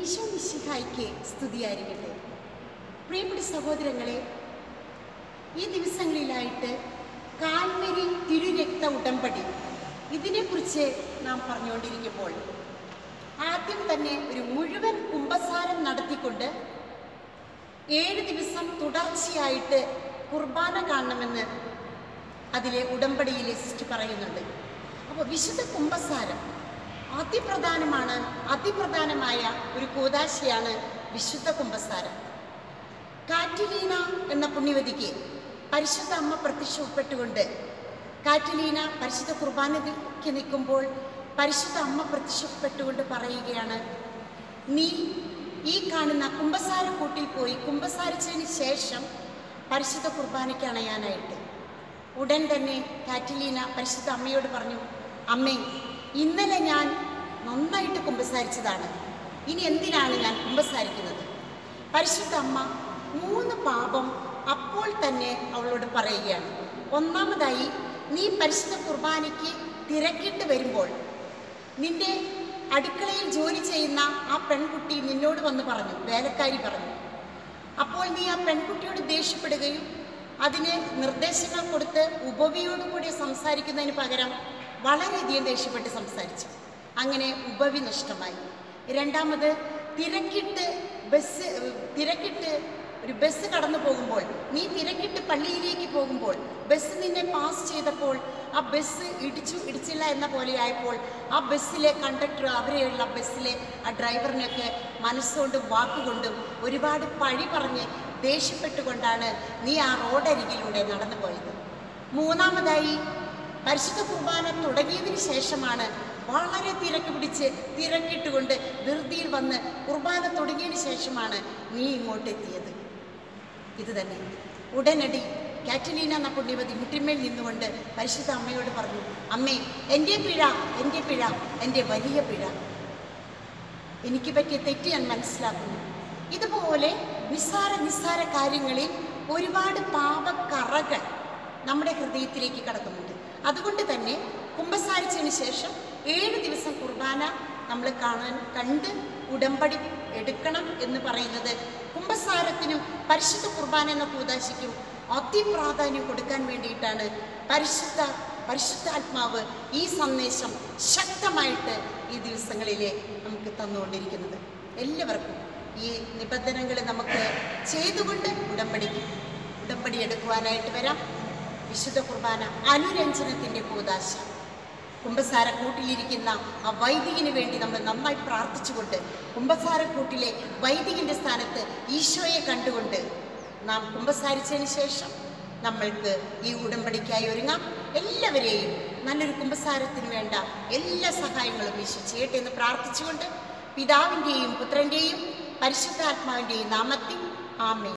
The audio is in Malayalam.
ഈശോ നിശിഹായിക്ക് സ്തുതിയായിരിക്കട്ടെ. പ്രിയപ്പെട്ട സഹോദരങ്ങളെ ഈ ദിവസങ്ങളിലായിട്ട് കാൽവരി തിരുരക്ത ഉടമ്പടി ഇതിനെക്കുറിച്ച് നാം പറഞ്ഞുകൊണ്ടിരിക്കുമ്പോൾ ആദ്യം തന്നെ ഒരു മുഴുവൻ കുംഭസാരം നടത്തിക്കൊണ്ട് ഏഴ് ദിവസം തുടർച്ചയായിട്ട് കുർബാന കാണണമെന്ന് അതിലെ ഉടമ്പടിയിലെ സിസ്റ്റ് പറയുന്നുണ്ട്. അപ്പോൾ വിശുദ്ധ കുംഭസാരം അതിപ്രധാനമാണ് അതിപ്രധാനമായ ഒരു കൂതാശിയാണ് വിശുദ്ധ കുംഭസാരം കാറ്റിലീന എന്ന പുണ്യവതിക്ക് പരിശുദ്ധ അമ്മ പ്രത്യക്ഷപ്പെട്ടുകൊണ്ട് കാറ്റിലീന പരിശുദ്ധ കുർബാനയ്ക്ക് നിൽക്കുമ്പോൾ പരിശുദ്ധ അമ്മ പ്രത്യക്ഷപ്പെട്ടുകൊണ്ട് പറയുകയാണ് നീ ഈ കാണുന്ന കുംഭസാര കൂട്ടിൽ പോയി കുംഭസാരിച്ചതിന് ശേഷം പരിശുദ്ധ കുർബാനയ്ക്ക് അണയാനായിട്ട്. ഉടൻ തന്നെ കാറ്റിലീന പരിശുദ്ധ അമ്മയോട് പറഞ്ഞു അമ്മേ ഇന്നലെ ഞാൻ നന്നായിട്ട് കുമ്പസാരിച്ചതാണ്. ഇനി എന്തിനാണ് ഞാൻ കുമ്പസാരിക്കുന്നത്? പരിശുദ്ധ അമ്മ മൂന്ന് പാപം അപ്പോൾ തന്നെ അവളോട് പറയുകയാണ്. ഒന്നാമതായി നീ പരിശുദ്ധ കുർബാനയ്ക്ക് തിരക്കിട്ട് വരുമ്പോൾ നിന്റെ അടുക്കളയിൽ ജോലി ചെയ്യുന്ന ആ പെൺകുട്ടി നിന്നോട് വന്ന് പറഞ്ഞു വേലക്കാരി പറഞ്ഞു. അപ്പോൾ നീ ആ പെൺകുട്ടിയോട് ദേഷ്യപ്പെടുകയും അതിന് നിർദ്ദേശങ്ങൾ കൊടുത്ത് ഉപവിയോടുകൂടി സംസാരിക്കുന്നതിന് പകരം വളരെയധികം ദേഷ്യപ്പെട്ട് സംസാരിച്ചു. അങ്ങനെ ഉപവി നഷ്ടമായി. രണ്ടാമത് തിരക്കിട്ട് ബസ് തിരക്കിട്ട് ഒരു ബസ് കടന്നു പോകുമ്പോൾ നീ തിരക്കിട്ട് പള്ളിയിലേക്ക് പോകുമ്പോൾ ബസ് നിന്നെ പാസ് ചെയ്തപ്പോൾ ആ ബസ് ഇടിച്ചു ഇടിച്ചില്ല എന്ന പോലെയായപ്പോൾ ആ ബസ്സിലെ കണ്ടക്ടർ അവരെയുള്ള ബസ്സിലെ ആ ഡ്രൈവറിനൊക്കെ മനസ്സുകൊണ്ടും വാക്കുകൊണ്ടും ഒരുപാട് പഴി പറഞ്ഞ് ദേഷ്യപ്പെട്ടുകൊണ്ടാണ് നീ ആ റോഡരികിലൂടെ നടന്നു പോയത് മൂന്നാമതായി പരിശുദ്ധ കുർബാന തുടങ്ങിയതിന് ശേഷമാണ് വളരെ തിരക്ക് പിടിച്ച് തിരക്കിട്ടുകൊണ്ട് ധൃതിയിൽ വന്ന് കുർബാന തുടങ്ങിയതിന് ശേഷമാണ് നീ ഇങ്ങോട്ടെത്തിയത്. ഇത് തന്നെ. ഉടനടി കാറ്റലീന എന്ന പുണ്യവതി മുട്ടിന്മേൽ നിന്നുകൊണ്ട് പരിശുദ്ധ അമ്മയോട് പറഞ്ഞു അമ്മേ എന്റെ പിഴ എന്റെ പിഴ എന്റെ വലിയ പിഴ. എനിക്ക് പറ്റിയ തെറ്റ് ഞാൻ മനസ്സിലാക്കുന്നു. ഇതുപോലെ നിസ്സാര നിസ്സാര കാര്യങ്ങളിൽ ഒരുപാട് പാപക്കറകൾ നമ്മുടെ ഹൃദയത്തിലേക്ക് കടക്കുന്നുണ്ട്. അതുകൊണ്ട് തന്നെ കുമ്പസാരിച്ചതിന് ശേഷം ഏഴ് ദിവസം കുർബാന നമ്മൾ കാണാൻ കണ്ട് ഉടമ്പടി എടുക്കണം എന്ന് പറയുന്നത് കുംഭസാരത്തിനും പരിശുദ്ധ കുർബാന എന്ന കൂതാശിക്കും അതിപ്രാധാന്യം കൊടുക്കാൻ വേണ്ടിയിട്ടാണ് പരിശുദ്ധ പരിശുദ്ധാത്മാവ് ഈ സന്ദേശം ശക്തമായിട്ട് ഈ ദിവസങ്ങളിൽ നമുക്ക് തന്നുകൊണ്ടിരിക്കുന്നത്. എല്ലാവർക്കും ഈ നിബന്ധനകൾ നമുക്ക് ചെയ്തുകൊണ്ട് ഉടമ്പടി ഉടമ്പടി എടുക്കുവാനായിട്ട് വരാം. വിശുദ്ധ കുർബാന അനുരഞ്ജനത്തിന്റെ കൂതാശ. കുംഭസാരക്കൂട്ടിലിരിക്കുന്ന ആ വൈദികന് വേണ്ടി നമ്മൾ നന്നായി പ്രാർത്ഥിച്ചുകൊണ്ട് കുംഭസാരക്കൂട്ടിലെ വൈദികന്റെ സ്ഥാനത്ത് ഈശോയെ കണ്ടുകൊണ്ട് നാം കുംഭസാരിച്ചതിന് ശേഷം നമ്മൾക്ക് ഈ ഉടമ്പടിക്കായി ഒരുങ്ങാം. എല്ലാവരെയും നല്ലൊരു കുംഭസാരത്തിന് വേണ്ട എല്ലാ സഹായങ്ങളും ഈശോ ചെയ്യട്ടെ എന്ന് പ്രാർത്ഥിച്ചുകൊണ്ട് പിതാവിന്റെയും പുത്രന്റെയും പരിശുദ്ധാത്മാവിന്റെയും നാമത്തിൽ ആമേ